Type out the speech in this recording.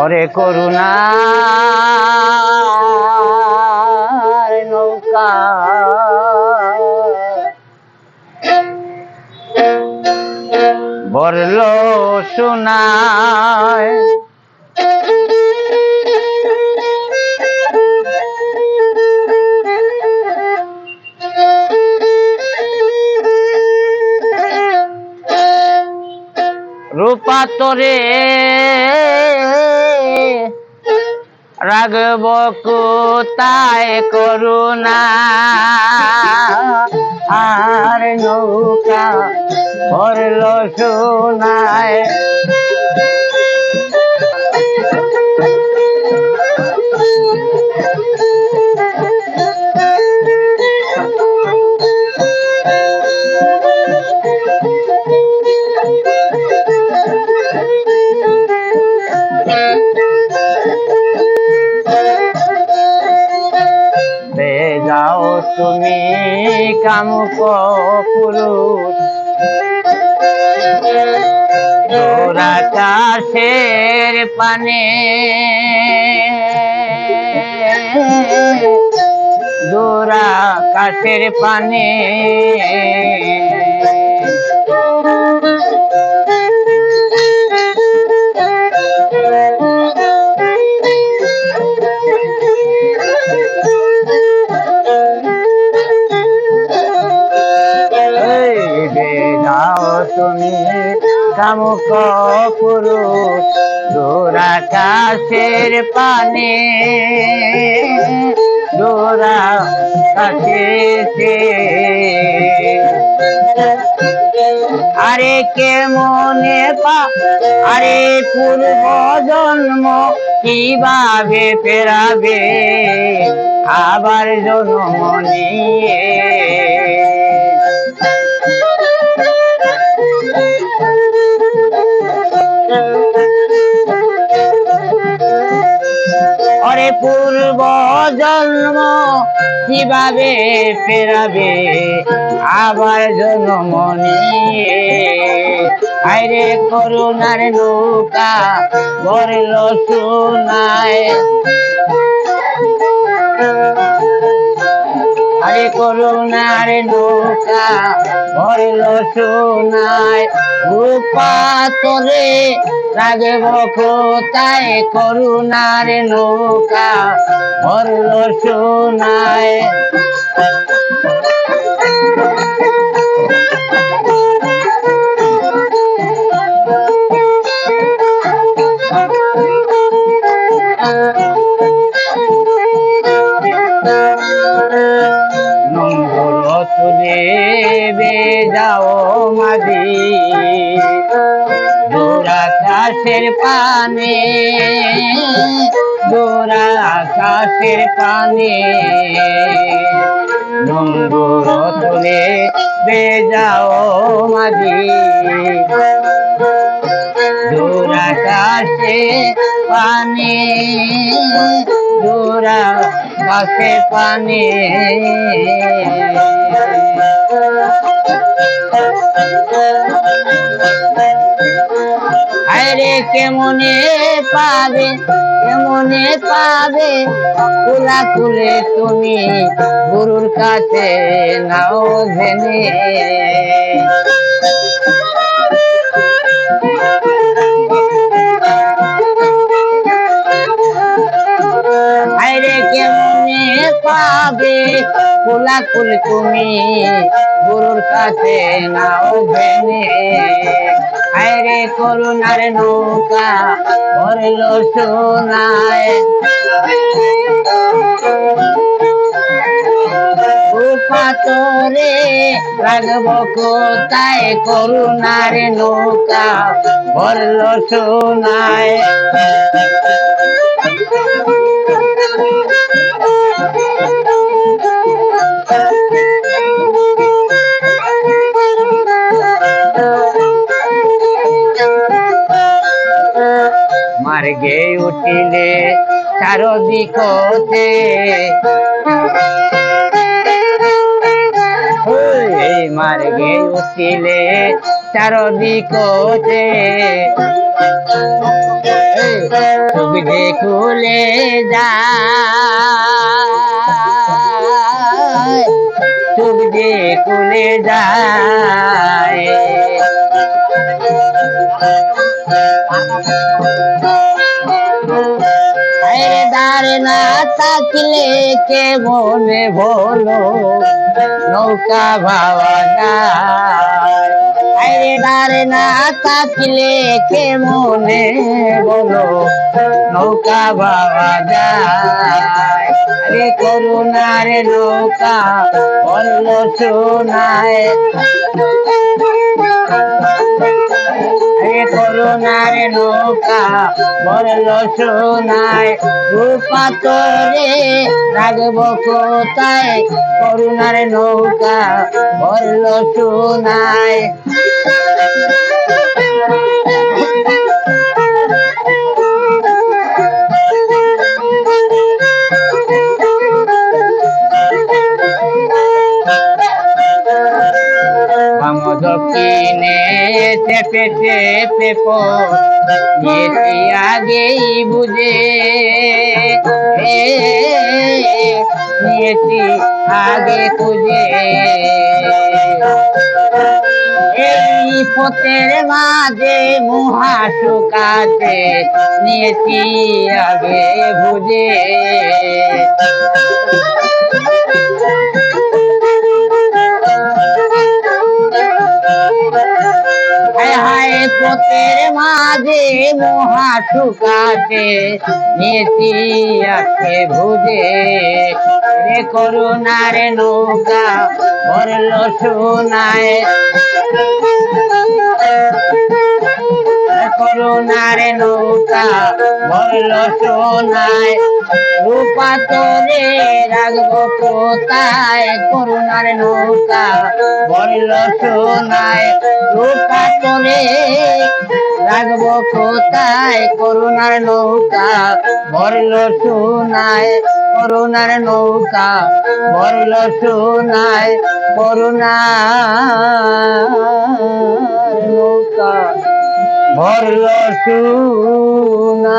ওরে করুণা। নৌকা। বরল সোনায়। রূপা তোরে রাগব কোথায় করুণা? আর নৌকা ভরল সোনায়। কামুক পুরুষ পানে। দোরা কাশের পানে। যাও তুমি কামুক পুরুষ দূর আকাশের পানে। দূর আকাশে আরে কে মনে পা, আরে পূর্ব জন্ম কীভাবে ফেরাবে? আবার জন্ম নিয়ে। জন্ম কীভাবে ফেরাবে? আবার জন্ম নিয়ে। আইরে করুণার নৌকা বরল সোনায় আরে করুণার নৌকা ভরল সোনায় রূপা তোরে রাগব কোথায়? করুণার নৌকা ভরল সোনায়। বেজাও মাঝি। দূর আকাশের পানে দূর আকাশের পানে নম্বর তুলে বেজাও মাঝি। দূর আকাশে পানে দূর আকাশে পানে। আরে কেমনে পাবে কেমনে পাবে? কুলা কুলে তুমি গুরুর কাছে নাও জেনে আরে কেমনে পাবে? কুলা কুল তুমি গুরুর কাছে নাও ভেনে আরে করুণার নৌকা, ভরল সোনায়। পাতরে রাগব কোথায়? করুণার নৌকা, ভরল সোনায়। চারদিকতে এই মার্গে উঠিলে চারদিকতে সুবিধে খুলে সুবিধে খুলে যায়। আরে না থাকলে কে মনে ভোলো নৌকা ভাবা যায়। আরে না থাকলে কে মনে বলো? নৌকা ভাবা যায়। আরে করুণার নৌকা বলল শোনায়। করুণার নৌকা বলল শোনায় রূপা তোরে। রাখব কোথায়? করুণার নৌকা বলল শোনায় চেপে চেপে পড়েছি আগেই বুঝে নিয়েছি আগে খুঁজে। এই পথের মাঝে মুহা শুকাতে নিয়েছি আগে বুঝে। মহা শুকাতে নিয়েছি আছে ভুজে। রে করুণার নৌকা ভরল সোনায়। করুণার নৌকা ভরল সোনায়, রূপা তোরে রাখব কোথায়? করুণার নৌকা ভরল সোনায়, রূপা তোরে রাখব কোথায়? করুণার নৌকা ভরল সোনায়, করুণার নৌকা ভরল সোনায়, করুণার নৌকা। ভরল সোনায়